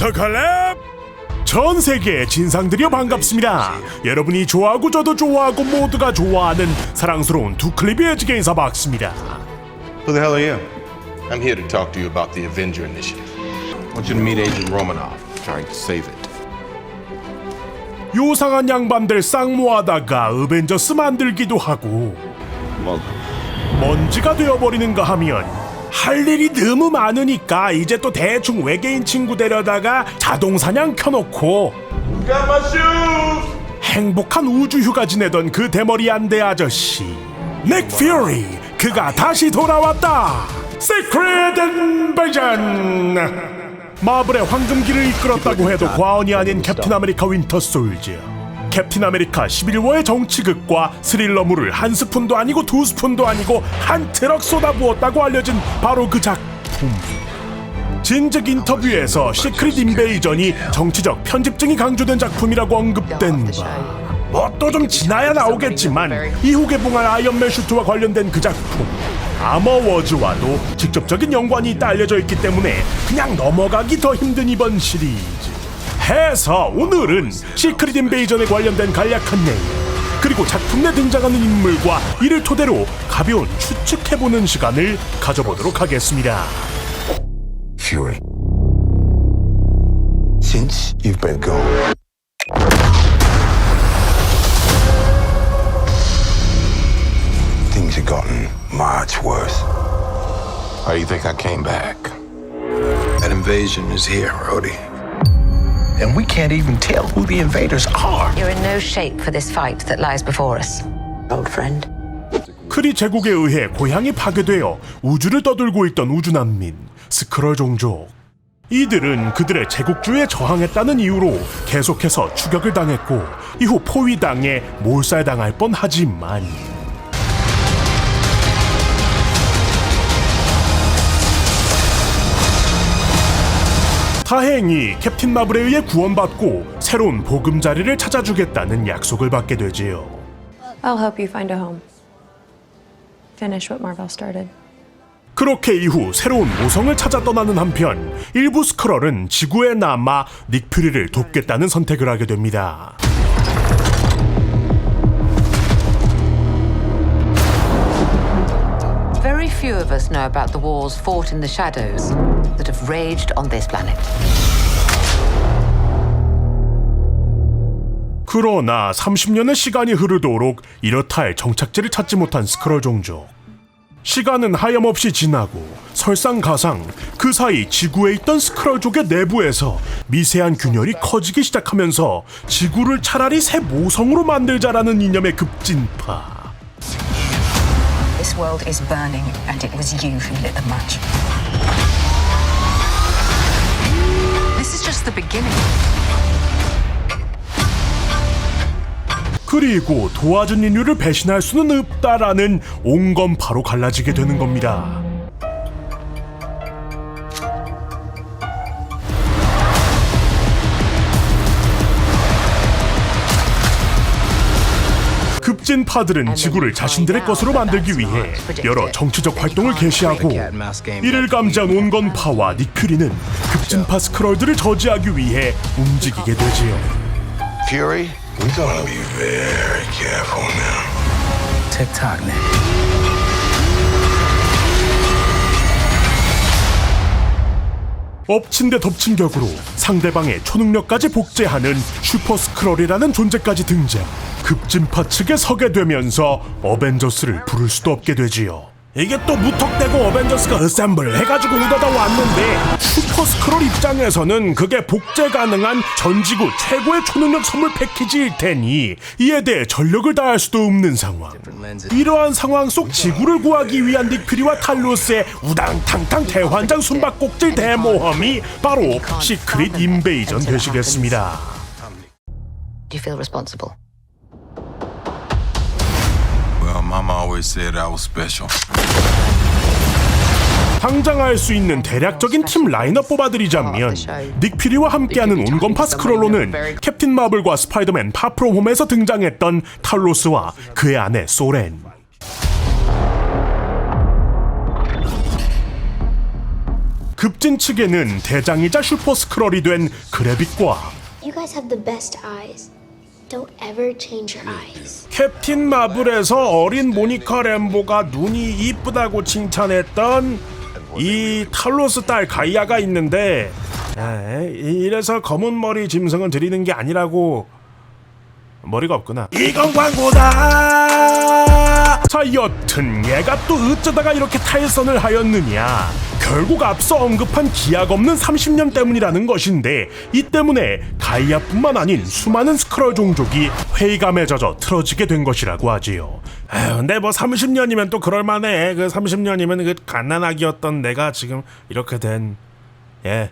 어떡할래? 전 세계의 진상들이여 반갑습니다. 여러분이 좋아하고 저도 좋아하고 모두가 좋아하는 사랑스러운 두 클립의 에지게 인사 박습니다. Who the hell are you? I'm here to talk to you about the Avenger Initiative. I want you to meet Agent Romanov, trying to save it. 요상한 양반들 쌍모하다가 어벤져스 만들기도 하고 먼지가 되어버리는가 하면 할 일이 너무 많으니까 이제 또 대충 외계인 친구 데려다가 자동 사냥 켜놓고 Got my shoes! 행복한 우주 휴가 지내던 그 대머리 안대 아저씨 넥 퓨리. 그가 다시 돌아왔다. 시크릿 인베전 마블의 황금기를 이끌었다고 해도 과언이 아닌 캡틴 아메리카 윈터 솔저 캡틴 아메리카 11호의 정치극과 스릴러물을 한 스푼도 아니고 두 스푼도 아니고 한 트럭 쏟아부었다고 알려진 바로 그 작품. 진즉 인터뷰에서 시크릿 인베이전이 정치적 편집증이 강조된 작품이라고 언급된 바. 뭐또좀 지나야 나오겠지만 이후 개봉할 아이언맨 슈트와 관련된 그 작품. 아머워즈와도 직접적인 연관이 있다 알려져 있기 때문에 그냥 넘어가기 더 힘든 이번 시리즈 해서 오늘은 시크릿 인베이전에 관련된 간략한 내용 그리고 작품 내 등장하는 인물과 이를 토대로 가벼운 추측해보는 시간을 가져보도록 하겠습니다 Fury. Since you've been gone, things have gotten much worse. How do you think I came back? That invasion is here, Rhodey. And we can't even tell who the invaders are. You're in no shape for this fight that lies before us, old friend. 크리 제국에 의해 고향이 파괴되어 우주를 떠돌고 있던 우주난민 스크럴 종족 이들은 그들의 제국주의에 저항했다는 이유로 계속해서 추격을 당했고 이후 포위당해 몰살당할 뻔하지만 다행히 캡틴 마블에 의해 구원받고 새로운 보금자리를 찾아주겠다는 약속을 받게 되지요. I'll help you find a home. Finish what Marvel started. 그렇게 이후 새로운 모성을 찾아 떠나는 한편 일부 스크럴은 지구에 남아 닉 퓨리를 돕겠다는 선택을 하게 됩니다. Few of us know about the wars fought in the shadows that have raged on this planet. 그러나 30년의 시간이 흐르도록 이렇다 할 정착지를 찾지 못한 스크럴 종족. 시간은 하염없이 지나고 설상가상 그 사이 지구에 있던 스크럴족의 내부에서 미세한 균열이 커지기 시작하면서 지구를 차라리 새 모성으로 만들자라는 이념의 급진파. World is burning, and it was you who lit the match. This is just the beginning. 그리고 도와준 인류를 배신할 수는 없다라는 온건파로 갈라지게 되는 겁니다. 급진파들은 지구를 자신들의 것으로 만들기 위해 여러 정치적 활동을 개시하고 이를 감지한 온건파와 닉퓨리는 급진파 스크롤들을 저지하기 위해 움직이게 되지요. Fury, we gotta be very careful now. TikTok, man. 엎친 데 덮친 격으로 상대방의 초능력까지 복제하는 슈퍼 스크롤이라는 존재까지 등장. 급진파 측에 서게 되면서 어벤져스를 부를 수도 없게 되지요. 이게 또 무턱대고 어벤져스가 어셈블 해가지고 오다다 왔는데 슈퍼 스크롤 입장에서는 그게 복제 가능한 전지구 최고의 초능력 선물 패키지일 테니 이에 대해 전력을 다할 수도 없는 상황. 이러한 상황 속 지구를 구하기 위한 닉퓨리와 탈로스의 우당탕탕 대환장 숨바꼭질 대모험이 바로 시크릿 인베이전 되시겠습니다. Do you feel responsible? Mama always said I was special. 당장 알수 있는 대략적인 팀 라인업 뽑아드리자면 닉 퓨리와 함께하는 온건파 스크롤로는 캡틴 마블과 스파이더맨 파프롬 홈에서 등장했던 탈로스와 그의 아내 소렌. 급진 측에는 대장이자 슈퍼 스크럴이 된 그래빅과 You guys have the best eyes. Don't ever change your eyes. 캡틴 마블에서 어린 모니카 램보가 눈이 이쁘다고 칭찬했던 이 탈로스 딸 가이아가 있는데 에, 이래서 검은 머리 짐승은 드리는 게 아니라고. 머리가 없구나. 이건 광고다 자 여튼 얘가 또 어쩌다가 이렇게 탈선을 하였느냐? 결국 앞서 언급한 기약 없는 30년 때문이라는 것인데 이 때문에 가이아뿐만 아닌 수많은 스크롤 종족이 회의감에 젖어 틀어지게 된 것이라고 하지요. 에휴, 근데 뭐 30년이면 또 그럴만해. 그 30년이면 그 갓난아기였던 내가 지금 이렇게 된 예.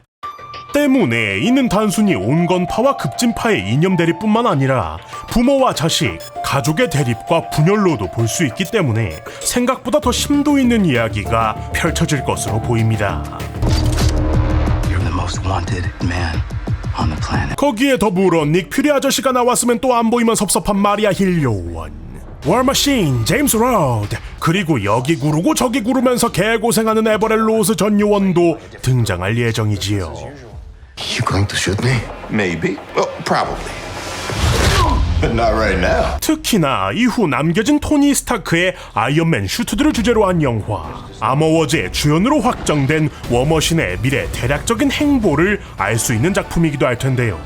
때문에 이는 단순히 온건파와 급진파의 이념 대립뿐만 아니라 부모와 자식, 가족의 대립과 분열로도 볼 수 있기 때문에 생각보다 더 심도 있는 이야기가 펼쳐질 것으로 보입니다. You're the most wanted man on the planet. 거기에 더불어 닉 퓨리 아저씨가 나왔으면 또 안 보이면 섭섭한 마리아 힐 요원 월머신, 제임스 로드 그리고 여기 구르고 저기 구르면서 개고생하는 에버렐 로스 전 요원도 등장할 예정이지요. You going to shoot me? Maybe. Well, probably. Not right now. 특히나 이후 남겨진 토니 스타크의 아이언맨 슈트들을 주제로 한 영화 아머워즈의 주연으로 확정된 워머신의 미래 대략적인 행보를 알 수 있는 작품이기도 할 텐데요.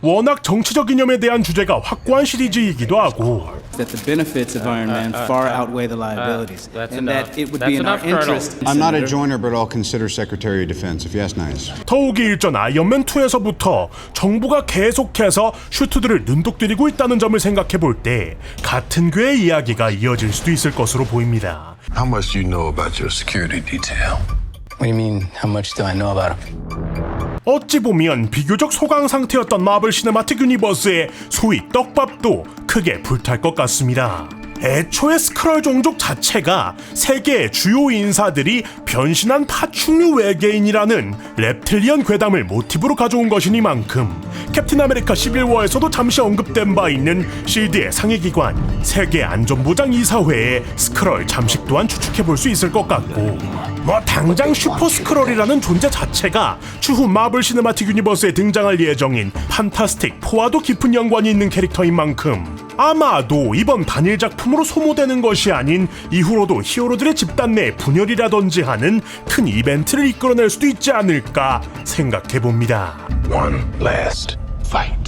워낙 정치적 이념에 대한 주제가 확고한 시리즈이기도 하고 that the benefits of Iron Man far outweigh the liabilities, that's and enough. that it would That's be in our Colonel. interest. I'm not a joiner, but I'll consider Secretary of Defense if you ask nice. 더욱이 일전 아이언맨 2에서부터 정부가 계속해서 슈트들을 눈독들이고 있다는 점을 생각해 볼 때 같은 궤의 이야기가 이어질 수도 있을 것으로 보입니다. How much do you know about your security detail? What do you mean, how much do I know about him? 어찌 보면 비교적 소강 상태였던 마블 시네마틱 유니버스의 소위 떡밥도 크게 불탈 것 같습니다. 애초에 스크롤 종족 자체가 세계의 주요 인사들이 변신한 파충류 외계인이라는 reptilian 괴담을 모티브로 가져온 것이니만큼 캡틴 아메리카 11워에서도 잠시 언급된 바 있는 실드의 상위기관 세계 안전보장 이사회의 스크롤 잠식 또한 추측해 볼 수 있을 것 같고 뭐 당장 슈퍼 스크롤이라는 존재 자체가 추후 마블 시네마틱 유니버스에 등장할 예정인 판타스틱 4와도 깊은 연관이 있는 캐릭터인 만큼 아마도 이번 단일 작품으로 소모되는 것이 아닌 이후로도 히어로들의 집단 내 분열이라든지 하는 큰 이벤트를 이끌어낼 수도 있지 않을까 생각해 봅니다. One last fight.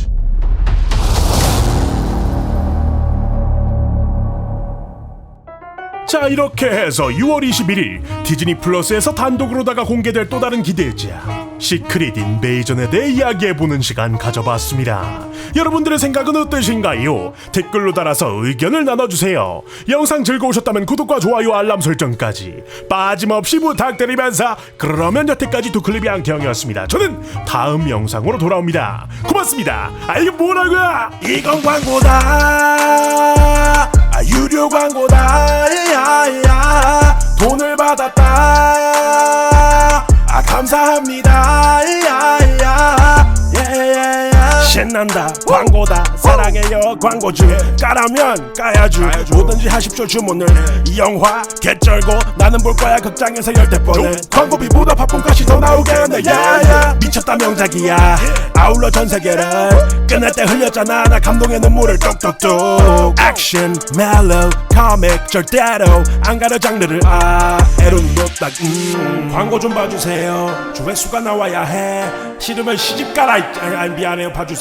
자 이렇게 해서 6월 21일 디즈니 플러스에서 단독으로다가 공개될 또 다른 기대작 시크릿 인베이전에 대해 이야기해보는 시간 가져봤습니다. 여러분들의 생각은 어떠신가요? 댓글로 달아서 의견을 나눠주세요. 영상 즐거우셨다면 구독과 좋아요 알람 설정까지 빠짐없이 부탁드리면서 그러면 여태까지 두클립이 양태형이었습니다. 저는 다음 영상으로 돌아옵니다. 고맙습니다. 아 이게 뭐라고요? 이건 광고다. 아, 유료 광고다. 야야 돈을 받았다. 아 감사합니다. 야야. 예예예 신난다. 광고다. 사랑해요. 광고주 까라면 까야주. 뭐든지 하십시오 주문을. 이 영화 개쩔고 나는 볼 거야 극장에서 열대 번에 광고비보다 바쁜값이 더 나오겠네. 야야. 미쳤다 명작이야. 아울러 전 세계를 끝날 때 흘렸잖아. 나 감동의 눈물을 뚝뚝뚝 액션 멜로 코믹 절대로 안 가려 장르를 아 에로는 못딱 음. 광고 좀 봐주세요. 조회수가 나와야 해. 싫으면 시집 가라 아, 아, 미안해요. 봐주세요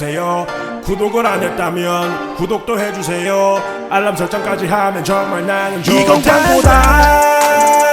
구독을 안 했다면 구독도 해주세요. 알람 설정까지 하면 정말 나는 이건 광고다